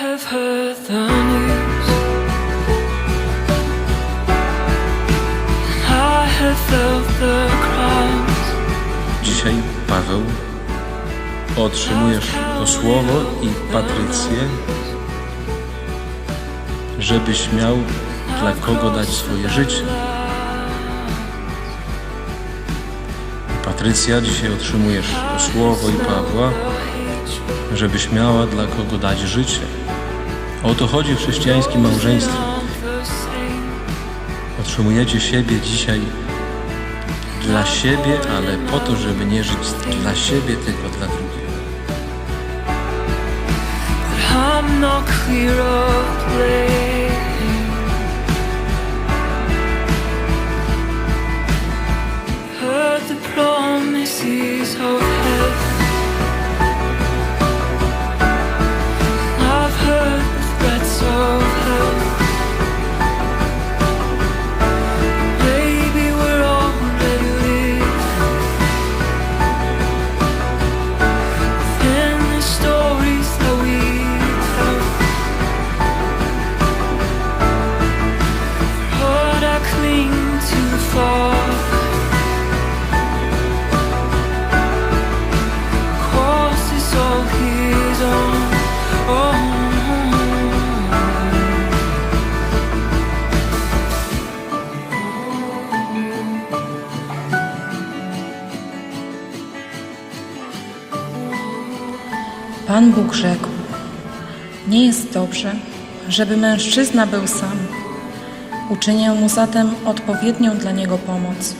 have heard the news. I have felt the. Dzisiaj, Paweł, otrzymujesz to słowo i Patrycję, żebyś miał dla kogo dać swoje życie. Patrycja, dzisiaj otrzymujesz to słowo i Pawła, żebyś miała dla kogo dać życie. O to chodzi w chrześcijańskim małżeństwie. Otrzymujecie siebie dzisiaj dla siebie, ale po to, żeby nie żyć dla siebie, tylko dla drugiego. I'm not Pan Bóg rzekł: Nie jest dobrze, żeby mężczyzna był sam. Uczynię mu zatem odpowiednią dla niego pomoc.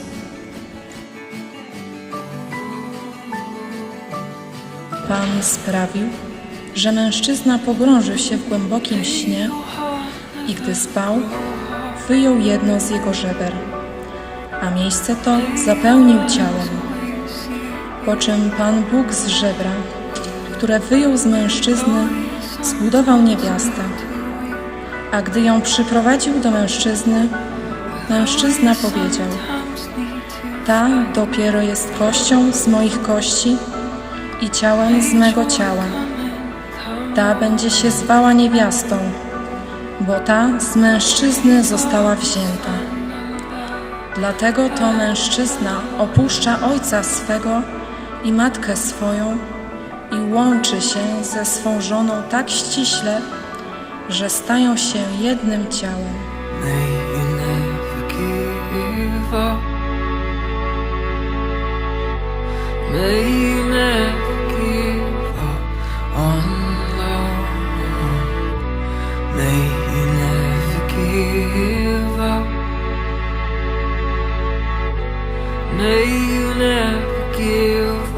Pan sprawił, że mężczyzna pogrążył się w głębokim śnie i gdy spał, wyjął jedno z jego żeber, a miejsce to zapełnił ciałem. Po czym Pan Bóg z żebra, które wyjął z mężczyzny, zbudował niewiastę. A gdy ją przyprowadził do mężczyzny, mężczyzna powiedział: Ta dopiero jest kością z moich kości i ciałem z mego ciała. Ta będzie się zwała niewiastą, bo ta z mężczyzny została wzięta. Dlatego to mężczyzna opuszcza ojca swego i matkę swoją i łączy się ze swą żoną tak ściśle, że stają się jednym ciałem. May you never give